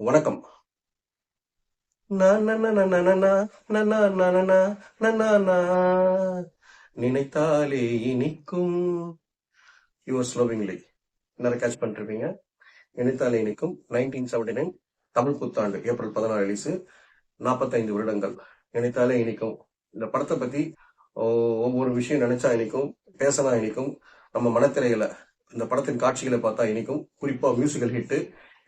வணக்கம் நினைத்தாலே இனிக்கும் யுவர் ஸ்லோவிங்லி நிறைய கேட்ச் பண்ணிருப்பீங்க நினைத்தாலே இனிக்கும் நைன்டீன் செவன்டி நைன் தமிழ் புத்தாண்டு ஏப்ரல் பதினாறு ரிலீஸ் நாற்பத்தைந்து வருடங்கள் நினைத்தாலே இனிக்கும் இந்த படத்தை பத்தி ஒவ்வொரு விஷயம் நினைச்சா இனிக்கும் பேசினா இனிக்கும் நம்ம மனத்திரையில இந்த படத்தின் காட்சிகளை பார்த்தா இனிக்கும் குறிப்பா மியூசிக்கல் ஹிட்டு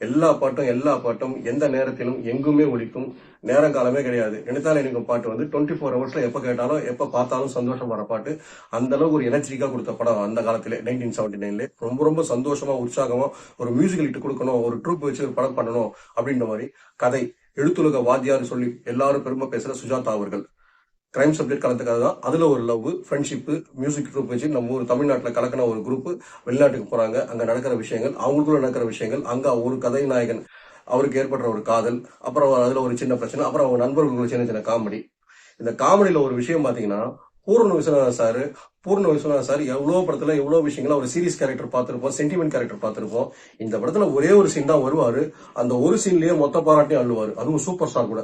எல்லா பாட்டும் எல்லா பாட்டும் எந்த நேரத்திலும் எங்குமே ஒழிக்கும் நேரம் காலமே கிடையாது. நினைத்தாலும் எனக்கு பாட்டு வந்து டுவெண்ட்டி ஃபோர் ஹவர்ஸ்ல எப்போ கேட்டாலும் எப்போ பார்த்தாலும் சந்தோஷம் வர பாட்டு. அந்த அளவுக்கு ஒரு எனர்ஜிக்காக கொடுத்த படம் அந்த காலத்தில் நைன்டீன் செவன்டி நைன்ல ரொம்ப ரொம்ப சந்தோஷமா உற்சாகமா ஒரு மியூசிக்கல் இட்டு கொடுக்கணும் ஒரு ட்ரூப் வச்சு ஒரு படம் பண்ணணும் அப்படின்ற மாதிரி கதை. எழுத்துலக வாத்தியார் சொல்லி எல்லாரும் பெருமை பேசுற சுஜாதா அவர்கள். கிரைம் சப்ஜெக்ட் கலந்துக்காக தான் அதில் ஒரு லவ் ஃப்ரெண்ட்ஷிப் மியூசிக் குரூப் வச்சு நம்ம ஒரு தமிழ்நாட்டில் கலக்கின ஒரு குரூப் வெளிநாட்டுக்கு போகிறாங்க அங்கே நடக்கிற விஷயங்கள் அவங்களுக்குள்ள நடக்கிற விஷயங்கள் அங்கே ஒரு கதை நாயகன் அவருக்கு ஏற்படுற ஒரு காதல் அப்புறம் அதில் ஒரு சின்ன பிரச்சனை அப்புறம் அவங்க நண்பர்களுக்குள்ள சின்ன சின்ன காமெடி இந்த காமெடியில் ஒரு விஷயம் பார்த்தீங்கன்னா பூர்ண விஸ்வநாதன் சார் பூர்ண விஸ்வநாதன் சார் எவ்வளோ படத்துல எவ்வளோ விஷயங்கள ஒரு சீரியஸ் கேரக்டர் பார்த்துருப்போம் சென்டிமெண்ட் கேரக்டர் பார்த்துருப்போம். இந்த படத்துல ஒரே ஒரு சீன் தான் வருவார். அந்த ஒரு சீன்லயே மொத்த பாராட்டியும் அள்ளுவார். அதுவும் சூப்பர் ஸ்டார் கூட.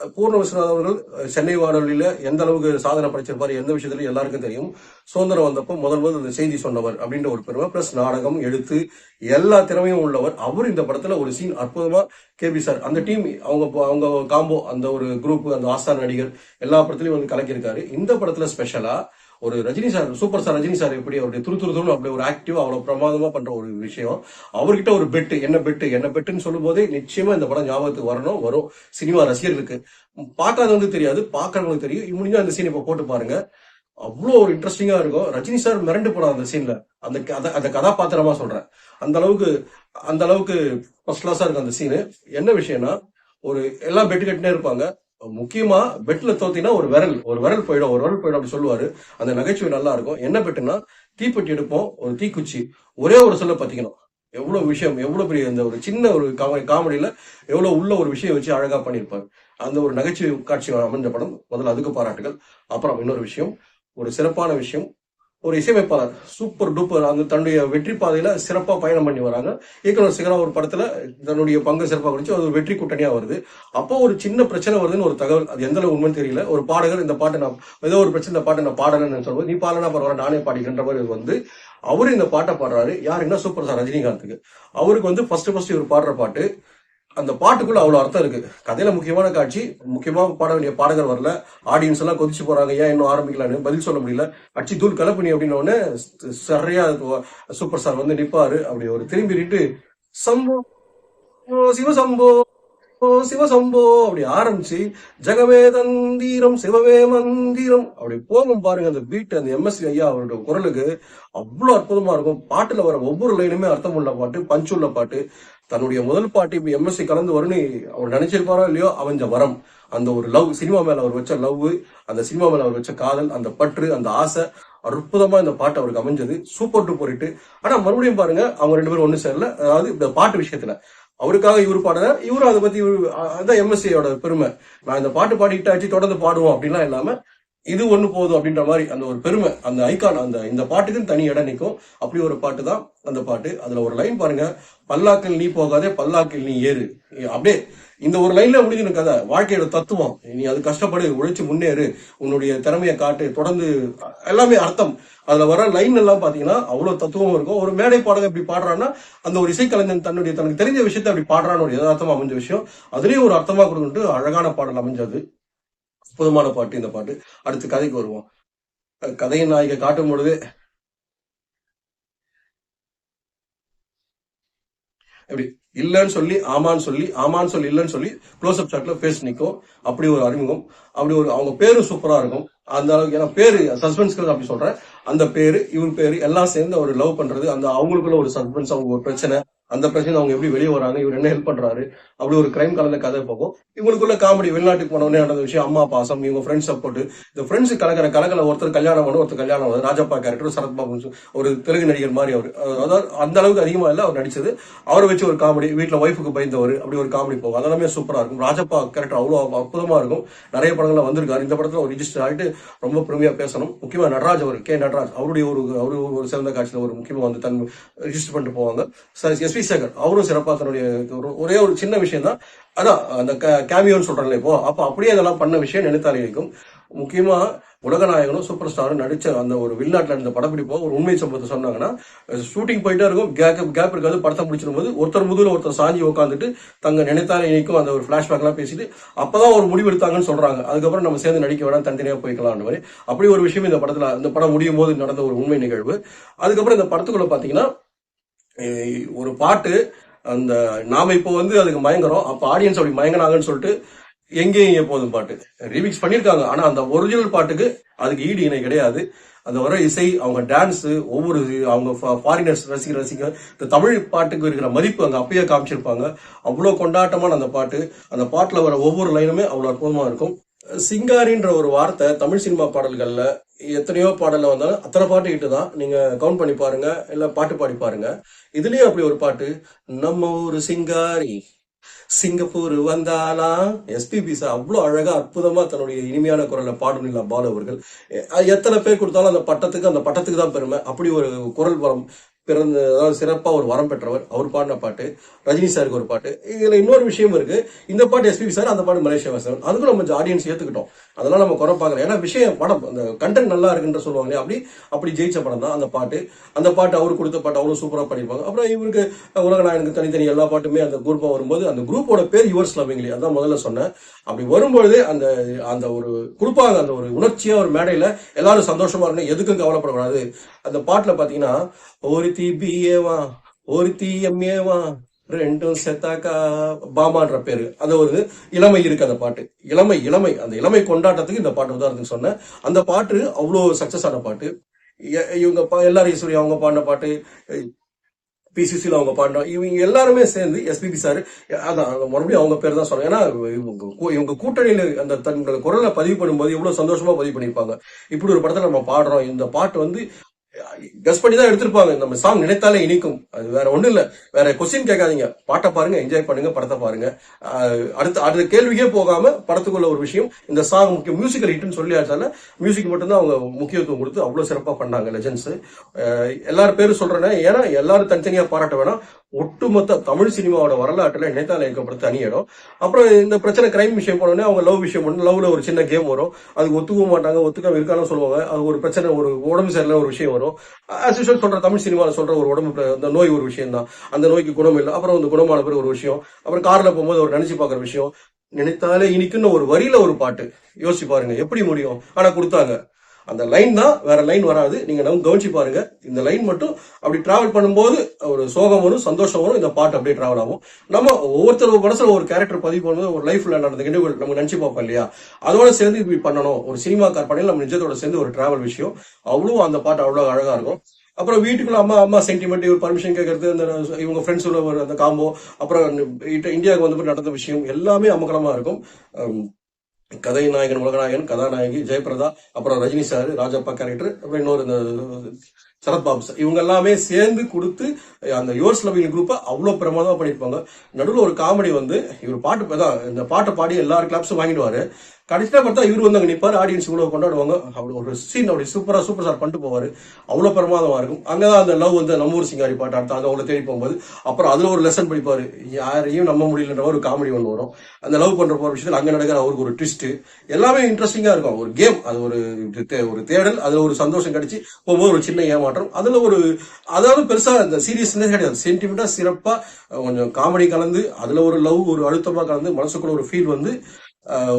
பூர்ண விஸ்வநாத் அவர்கள் சென்னை வானொலியில எந்த அளவுக்கு சாதனை படைச்சிருப்பாரு எந்த விஷயத்திலும் எல்லாருக்கும் தெரியும். சுதந்திரம் வந்தப்போ முதல் முதல் இந்த செய்தி சொன்னவர் அப்படின்ற ஒரு பெருமை பிளஸ் நாடகம் எழுத்து எல்லா திறமையும் உள்ளவர். அவர் இந்த படத்துல ஒரு சீன் அற்புதமா கேபி சார் அந்த டீம் அவங்க அவங்க காம்போ அந்த ஒரு குரூப் அந்த ஆஸ்தான நடிகர் எல்லா படத்துலயும் வந்து கலக்கியிருக்காரு. இந்த படத்துல ஸ்பெஷலா ஒரு Rajini sir super star Rajini sir எப்படி அவருடைய துரு துரு துருன்னு அப்படி ஒரு ஆக்டிவ் அவ்வளவு பிரமாதமா பண்ற ஒரு விஷயம். அவர்கிட்ட ஒரு பெட்டு என்ன பெட்டு என்ன பெட்டுன்னு சொல்லும் நிச்சயமாக நிச்சயமா இந்த படம் ஞாபகத்துக்கு வரணும். வரும். சினிமா ரசிகர்களுக்கு. பார்க்காதவங்களுக்கு தெரியாது பார்க்கறவங்களுக்கு தெரியும். முடிஞ்சா அந்த சீன் இப்ப போட்டு பாருங்க. அவ்வளோ ஒரு இன்ட்ரெஸ்டிங்காக இருக்கும். ரஜினி சார் மிரண்டு போனார் அந்த சீனில் அந்த கதை அந்த கதாபாத்திரமா சொல்கிறேன் அந்த அளவுக்கு அந்த அளவுக்கு ஃபர்ஸ்ட் கிளாஸாக இருக்கும் அந்த சீனு என்ன விஷயம்னா ஒரு எல்லாம் பெட்டு கட்டினே இருப்பாங்க. முக்கியமா பெட்ல தோத்தினா ஒரு விரல் ஒரு விரல் போயிடும் ஒரு விரல் போயிடும் அப்படி சொல்லுவாரு. அந்த நகைச்சுவை நல்லா இருக்கும். என்ன பெட்டுனா தீப்பெட்டி எடுப்போம் ஒரு தீக்குச்சி. ஒரே ஒரு சொல்ல பத்திக்கணும். எவ்வளவு விஷயம் எவ்வளவு பெரிய இந்த ஒரு சின்ன ஒரு காமெடி காமெடியில எவ்வளவு உள்ள ஒரு விஷயம் வச்சு அழகா பண்ணியிருப்பாரு. அந்த ஒரு நகைச்சுவை காட்சி அமைஞ்ச படம் முதல்ல அதுக்கு பாராட்டுகள் அப்புறம் இன்னொரு விஷயம் ஒரு சிறப்பான விஷயம் ஒரு இசையமைப்பாளர் சூப்பர் டூப்பர் அந்த தன்னுடைய வெற்றி பாதையில சிறப்பாக பயணம் பண்ணி வராங்க. இயக்குனர் சிகரா ஒரு படத்துல தன்னுடைய பங்கு சிறப்பாக குடிச்சு அது ஒரு வெற்றி கூட்டணியா வருது. அப்போ ஒரு சின்ன பிரச்சனை வருதுன்னு ஒரு தகவல் அது எந்த அளவு உண்மைன்னு தெரியல. ஒரு பாடகர் இந்த பாட்டை நான் ஏதோ ஒரு பிரச்சனை இந்த பாட்டை நான் பாடலன்னு சொல்லும்போது நீ பாடலனா பரவாயில்ல நானே பாடிக்கின்ற மாதிரி வந்து அவரு இந்த பாட்டை பாடுறாரு. யார்? என்ன சூப்பர் ஸ்டார் ரஜினிகாந்துக்கு. அவருக்கு வந்து ஃபர்ஸ்ட் ஃபர்ஸ்ட் இவர் பாடுற பாட்டு அந்த பாட்டுக்குள்ள அவ்வளவு அர்த்தம் இருக்கு. கதையில முக்கியமான காட்சி முக்கியமா பாட வேண்டிய பாடகர் வரல. ஆடியன்ஸ் எல்லாம் கொதிச்சு போறாங்க. ஏன் இன்னும் ஆரம்பிக்கலான்னு பதில் சொல்ல முடியல. அச்சி தூள் கலப்பணி அப்படின்ன உடனே சரியா சூப்பர் ஸ்டார் வந்து நிப்பாரு. அப்படி ஒரு திரும்பிட்டு சம்போ சிவசம்போ ஓ சிவசம்போ அப்படி ஆரம்பிச்சு ஜெகவே தந்தீரம் சிவவே மந்திரம் அப்படி போகும் பாருங்க அந்த பீட் அந்த எம்எஸ்சி ஐயா அவரோட குரலுக்கு அவ்வளவு அற்புதமா இருக்கும். பாட்டுல வர ஒவ்வொரு லைனுமே அர்த்தம் உள்ள பாட்டு பஞ்சுள்ள உள்ள பாட்டு. தன்னுடைய முதல் பாட்டு இப்ப எம்எஸ்சி கலந்து வரும்னு அவர் நினைச்சிருப்பாரோ இல்லையோ அவஞ்ச வரம். அந்த ஒரு லவ் சினிமா மேல அவர் வச்ச லவ் அந்த சினிமா மேல அவர் வச்ச காதல் அந்த பற்று அந்த ஆசை அற்புதமா இந்த பாட்டு அவருக்கு அமைஞ்சது. சூப்பர் டூ ஹிட் ஆனா மறுபடியும் பாருங்க அவங்க ரெண்டு பேரும் ஒண்ணு சேரல. அதாவது இந்த பாட்டு விஷயத்துல அவருக்காக இவர் பாடுறார். இவரும் அதை பத்தி இவரு- அதான் எம்எஸ்சியோட பெருமை. நான் இந்த பாட்டு பாடிக்கிட்டாச்சு தொடர்ந்து பாடுவோம் அப்படின்லாம் இல்லாம இது ஒன்று போதும் அப்படின்ற மாதிரி அந்த ஒரு பெருமை அந்த ஐகான் அந்த இந்த பாட்டுக்குன்னு தனி இடம் நிற்கும். அப்படி ஒரு பாட்டு தான் அந்த பாட்டு. அதில் ஒரு லைன் பாருங்க பல்லாக்கில் நீ போகாதே பல்லாக்கில் நீ ஏறு. அப்படியே இந்த ஒரு லைன்ல முடிஞ்சிடும் கதை. வாழ்க்கையோட தத்துவம். நீ அது கஷ்டப்படு உழைச்சு முன்னேறு. உன்னுடைய திறமையை காட்டு தொடர்ந்து எல்லாமே அர்த்தம். அதுல வர லைன் எல்லாம் பாத்தீங்கன்னா அவ்வளவு தத்துவம் இருக்கும். ஒரு மேடை பாடகர் இப்படி பாடுறான்னா அந்த ஒரு இசைக்கலைஞன் தன்னுடைய தனக்கு தெரிஞ்ச விஷயத்தை அப்படி பாடுறான்னு ஒரு யதார்த்தமா அமைஞ்ச விஷயம். அதுலயும் ஒரு அர்த்தமா கொடுத்துட்டு அழகான பாடல் அமைஞ்சது. அற்புதமான பாட்டு இந்த பாட்டு. அடுத்து கதைக்கு வருவோம். கதையின் நாயகை காட்டும் பொழுது எப்படி? இல்லைன்னு சொல்லி ஆமான்னு சொல்லி ஆமான்னு சொல்லி இல்லைன்னு சொல்லி க்ளோஸ் அப் ஷாட்ல ஃபேஸ் நிற்கும் அப்படி ஒரு அறிமுகம். அப்படி ஒரு அவங்க பேரும் சூப்பரா இருக்கும். அந்த அளவுக்கு ஏன்னா பேரு சஸ்பென்ஸ்கள் அப்படி சொல்றேன். அந்த பேரு இவர் பேரு எல்லாம் சேர்ந்து ஒரு லவ் பண்றது. அந்த அவங்களுக்குள்ள ஒரு சஸ்பென்ஸ் அவங்க ஒரு பிரச்சனை. அந்த பிரச்சனை அவங்க எப்படி வெளியே வராங்க இவர் என்ன ஹெல்ப் பண்றாரு அப்படி ஒரு கிரைம் கலந்த கதை போகும் இவங்களுக்குள்ள காமெடி வெளிநாட்டுக்கு போனவொடனே நடந்த விஷயம் அம்மா பாசம் இவங்க ஃப்ரெண்ட்ஸ் சப்போர்ட் இந்த ஃப்ரெண்ட்ஸ் கலக்கிற கலக்கல ஒருத்தர் கல்யாணம் பண்ணு ஒருத்தர் கல்யாணம் ஆகுது. ராஜப்பா கேரக்டர் சரத்பாபு ஒரு தெலுங்கு நடிகர் மாதிரி அவர். அதாவது அந்த அளவுக்கு அதிகமா இல்லை அவர் நடிச்சது. அவரை வச்சு ஒரு காமெடி வீட்டில் ஒய்ஃபுக்கு பயந்தவர் அப்படி ஒரு காமெடி போகும். அதெல்லாமே சூப்பராக இருக்கும். ராஜப்பா கேரக்டர் அவ்வளோ அற்புதமாக இருக்கும். நிறைய படங்கள்ல வந்திருக்காரு. இந்த படத்தில் ஒரு ரிஜிஸ்டர் ஆகிட்டு ரொம்ப பெருமையாக பேசணும். முக்கியமாக நடராஜ் அவர் கே நடராஜ். அவருடைய ஒரு அவரு ஒரு சிறந்த காட்சியில் ஒரு முக்கியமாக வந்து தன் ரிஜிஸ்டர் பண்ணிட்டு போவாங்க. எஸ்பி கீர்த்தி சேகர் அவரும் சிறப்பாக தன்னுடைய ஒரு- ஒரே ஒரு சின்ன விஷயம் தான் அதான் அந்த கேமியோன்னு சொல்றேன் இப்போ அப்போ அப்படியே அதெல்லாம் பண்ண விஷயம் நினைத்தாலே இருக்கும் முக்கியமா உலகநாயகனும் சூப்பர் ஸ்டாரும் நடிச்ச அந்த ஒரு வெளிநாட்டுல இருந்த படப்பிடிப்போ ஒரு உண்மை சம்பவத்தை சொன்னாங்கன்னா ஷூட்டிங் போயிட்டே இருக்கும். கேப் கேப் இருக்காது. படத்தை முடிச்சிடும் போது ஒருத்தர் முதல ஒருத்தர் சாஞ்சி உட்காந்துட்டு தங்க நினைத்தாலே இணைக்கும் அந்த ஒரு ஃபிளாஷ்பேக்லாம் பேசிட்டு அப்போதான் ஒரு முடிவு எடுத்தாங்கன்னு சொல்றாங்க. அதுக்கப்புறம் நம்ம சேர்ந்து நடிக்க வேணாம் தனித்தனியாக போய்க்கலாம்னு மாதிரி. அப்படி ஒரு விஷயம் இந்த படத்தில் இந்த படம் முடியும் போது நடந்த ஒரு உண்மை நிகழ்வு. அதுக்கப்புறம் இந்த படத்துக்குள்ள பார்த்தீங்கன்னா ஒரு பாட்டு அந்த நாம இப்போ வந்து அதுக்கு மயங்குறோம் அப்போ ஆடியன்ஸ் அப்படி மயங்கினாங்கன்னு சொல்லிட்டு எங்கே எப்போதும் போதும் பாட்டு. ரீமிக்ஸ் பண்ணியிருக்காங்க ஆனால் அந்த ஒரிஜினல் பாட்டுக்கு அதுக்கு ஈடு இணை கிடையாது. அந்த வர இசை அவங்க டான்ஸு ஒவ்வொரு அவங்க ஃபாரினர்ஸ் ரசிக்க ரசிக்க இந்த தமிழ் பாட்டுக்கு இருக்கிற மதிப்பு அங்கே அப்பயே காமிச்சிருப்பாங்க. அவ்வளோ கொண்டாட்டமான அந்த பாட்டு. அந்த பாட்டில் வர ஒவ்வொரு லைனுமே அவ்வளோ அற்புதமாக இருக்கும். சிங்காரின்ற ஒரு வார்த்தை தமிழ் சினிமா பாடல்களில் எத்தனையோ பாடலில் வந்தாலும் அத்தனை பாட்டு இட்டு தான். நீங்கள் கவுண்ட் பண்ணி பாருங்க இல்லை பாட்டு பாடி பாருங்க. இதுலேயும் அப்படி ஒரு பாட்டு நம்ம ஒரு சிங்காரி சிங்கப்பூர் வந்தாலாம் எஸ்பிபி சார் அவ்வளோ அழகாக அற்புதமாக தன்னுடைய இனிமையான குரலில் பாடணும் பாலு அவர்கள். எத்தனை பேர் கொடுத்தாலும் அந்த பட்டத்துக்கு அந்த பட்டத்துக்கு தான் பெருமை. அப்படி ஒரு குரல் பலம் பிறந்த அதாவது சிறப்பாக ஒரு வரம் பெற்றவர் அவர் பாடின பாட்டு ரஜினி சாருக்கு ஒரு பாட்டு இதில் இன்னொரு விஷயம் இருக்கு. இந்த பாட்டு எஸ்பிபி சார் அந்த பாட்டு மலேசியா வாசன் அதுக்கும் நம்ம ஆடியன்ஸ் ஏற்றுக்கிட்டோம் அதெல்லாம் நம்ம குறை பார்க்கல. ஏன்னா விஷயம் படம் அந்த கண்டென்ட் நல்லா இருக்குன்ற சொல்லுவாங்க அப்படி அப்படி ஜெயிச்ச படம் தான் அந்த பாட்டு. அந்த பாட்டு அவர் கொடுத்த பாட்டு அவ்வளோ சூப்பராக பண்ணியிருப்பாங்க. அப்புறம் இவருக்கு உலகநாயகனுக்கு தனித்தனி எல்லா பாட்டுமே அந்த குரூப்பாக வரும்போது அந்த குரூப்போட பேர் யுவர்ஸ் லவ்விங்லி அதான் முதல்ல சொன்னேன். அப்படி வரும்பொழுது அந்த அந்த ஒரு கொடுப்பாங்க அந்த ஒரு உணர்ச்சியா ஒரு மேடையில எல்லாரும் சந்தோஷமா இருக்கணும் எதுக்கும் கவலைப்படக்கூடாது. அந்த பாட்டுல பாத்தீங்கன்னா ஒருத்தி பிஏவா ஒருத்தி எம்ஏவா ரெண்டும் செத்தாக்கா பாமான்ற பேரு. அது ஒரு இளமை இருக்கு அந்த பாட்டு. இளமை இளமை. அந்த இளமை கொண்டாட்டத்துக்கு இந்த பாட்டு உதாரணத்துக்கு சொன்னேன். அந்த பாட்டு அவ்வளோ சக்சஸ் ஆன பாட்டு. எ- இவங்க பா- எல்லாரும் ஈஸ்வரி அவங்க பாடின பாட்டு பிசிசியில் அவங்க பாடினோம் இவங்க எல்லாருமே சேர்ந்து எஸ்பிபி சார் அதான் அவங்க மறுபடியும் அவங்க பேர் தான் சொன்னாங்க ஏன்னா இவங்க கூ- இவங்க அந்த தங்களோட குரலை பதிவு பண்ணும்போது எவ்வளோ சந்தோஷமாக பதிவு பண்ணியிருப்பாங்க. இப்படி ஒரு படத்தை நம்ம பாடுறோம். இந்த பாட்டு வந்து கஸ் பண்ணி தான் எடுத்திருப்பாங்க. நம்ம சாங் நினைத்தாலே இனிக்கும். அது வேற ஒன்றும் இல்லை. வேற கொஸ்டின் கேட்காதீங்க. பாட்டை பாருங்க என்ஜாய் பண்ணுங்க படத்தை பாருங்க. அடுத்த அடுத்த கேள்விக்கே போகாம படத்துக்குள்ள ஒரு விஷயம். இந்த சாங் முக்கிய மியூசிக்கல் ஹிட்னு சொல்லியாச்சால மியூசிக் மட்டும்தான் அவங்க முக்கியத்துவம் கொடுத்து அவ்வளோ சிறப்பாக பண்ணாங்க லெஜன்ஸ் எல்லாரும் பேரும் சொல்றேன்னா ஏன்னா எல்லாரும் தனித்தனியாக பாராட்ட வேணாம். ஒட்டுமொத்த தமிழ் சினிமாவோட வரலாற்றில் நினைத்தால இயக்கப்படுத்த தனி இடம். அப்புறம் இந்த பிரச்சனை கிரைம் விஷயம் போனோடனே அவங்க லவ் விஷயம் பண்ணு லவ்ல ஒரு சின்ன கேம் வரும். அதுக்கு ஒத்துக்கவும் மாட்டாங்க ஒத்துக்காம இருக்கான்னு சொல்லுவாங்க. அது ஒரு பிரச்சனை ஒரு உடம்பு சரியில்லை ஒரு விஷயம் வரும். As usual சொல்ற தமிழ் சினிமாவில் சொல்ற ஒரு உடம்பு அந்த நோய் ஒரு விஷயம் தான் அந்த நோய்க்கு குணம் இல்லை. அப்புறம் அந்த குணமான பிறகு ஒரு விஷயம். அப்புறம் கார்ல போகும்போது ஒரு நினைச்சு பார்க்குற விஷயம். நினைத்தாலே இனிக்குன்னு ஒரு வரியில ஒரு பாட்டு. யோசிச்சு பாருங்க எப்படி முடியும்? ஆனா கொடுத்தாங்க. அந்த லைன் தான் வேற லைன் வராது. நீங்க நம்ம கவனிச்சு பாருங்க. இந்த லைன் மட்டும் அப்படி டிராவல் பண்ணும்போது ஒரு சோகம் வரும் சந்தோஷம் வரும். இந்த பாட்டு அப்படியே டிராவல் ஆகும். நம்ம ஒவ்வொருத்தர் மனசுல ஒரு கேரக்டர் பதிவு பண்ணும்போது ஒரு லைஃப்ல நடந்த நினைவுகள் நம்ம நினைச்சு பார்ப்போம் இல்லையா? அதோட சேர்ந்து இப்படி பண்ணணும். ஒரு சினிமா கற்பனையில் நம்ம நிஜத்தோட சேர்ந்து ஒரு டிராவல் விஷயம். அவ்வளோ அந்த பாட்டு அவ்வளோ அழகா இருக்கும். அப்புறம் வீட்டுக்குள்ள அம்மா அம்மா சென்டிமெண்ட் ஒரு பர்மிஷன் கேட்கறது அந்த இவங்க ஃப்ரெண்ட்ஸ் ஒரு அந்த காம்போ அப்புறம் இந்தியாவுக்கு வந்து நடந்த விஷயம் எல்லாமே அமக்கலமா இருக்கும். கதை நாயகன் உலகநாயகன் கதாநாயகி ஜெயபிரதா அப்புறம் ரஜினி சார் ராஜப்பா கேரக்டர் அப்புறம் இன்னொரு இந்த சரத்பாபு சார். இவங்க எல்லாமே சேர்ந்து கொடுத்து அந்த யோர்ஸ் லவிங் குரூப்பை அவ்வளோ பிரமாதமாக பண்ணியிருப்பாங்க. நடுவில் ஒரு காமெடி வந்து இவர் பாட்டு தான் இந்த பாட்டை பாடி எல்லாரும் கிளாப்ஸும் வாங்கிடுவாரு. கடைசியாக பார்த்தா இவர் வந்து அங்கே நிற்பார் ஆடியன்ஸ் இவ்வளோ கொண்டாடுவாங்க. அப்படி ஒரு சீன் அப்படி சூப்பராக சூப்பர் ஸ்டார் பண்ணிட்டு போவார். அவ்வளோ பிரமாதமாக இருக்கும். அங்கே தான் அந்த லவ் வந்து நம்மூர் சிங்காரி பாட்டு அடுத்து அங்கே அவங்கள தேடி போகும்போது அப்புறம் அதில் ஒரு லெசன் படிப்பார். யாரையும் நம்ப முடியலன்ற ஒரு காமெடி ஒன்று வரும். அந்த லவ் பண்ணுற போகிற விஷயத்தில் அங்கே நடக்கிற அவருக்கு ஒரு ட்விஸ்ட்டு எல்லாமே இன்ட்ரெஸ்டிங்காக இருக்கும். ஒரு கேம் அது ஒரு தே- ஒரு தேடல் அதில் ஒரு சந்தோஷம் கிடச்சி போகும்போது ஒரு சின்ன ஏமாற்றம். அதுல ஒரு அதாவது பெருசா இந்த சீரியஸ்னஸ் கிடையாது. சென்டிமெண்ட்டாக சிறப்பாக கொஞ்சம் காமெடி கலந்து அதில் ஒரு லவ் ஒரு அழுத்தமாக கலந்து மனசுக்குள்ள ஒரு ஃபீல் வந்து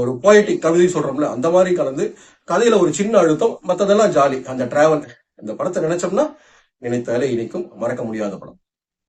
ஒரு போயட்டிக் கவிதை சொல்றோம்ல அந்த மாதிரி கலந்து கதையில் ஒரு சின்ன அழுத்தம் மற்றதெல்லாம் ஜாலி அந்த டிராவல் இந்த படத்தை நினைச்சோம்னா நினைத்தாலே இனிக்கும் மறக்க முடியாத படம்.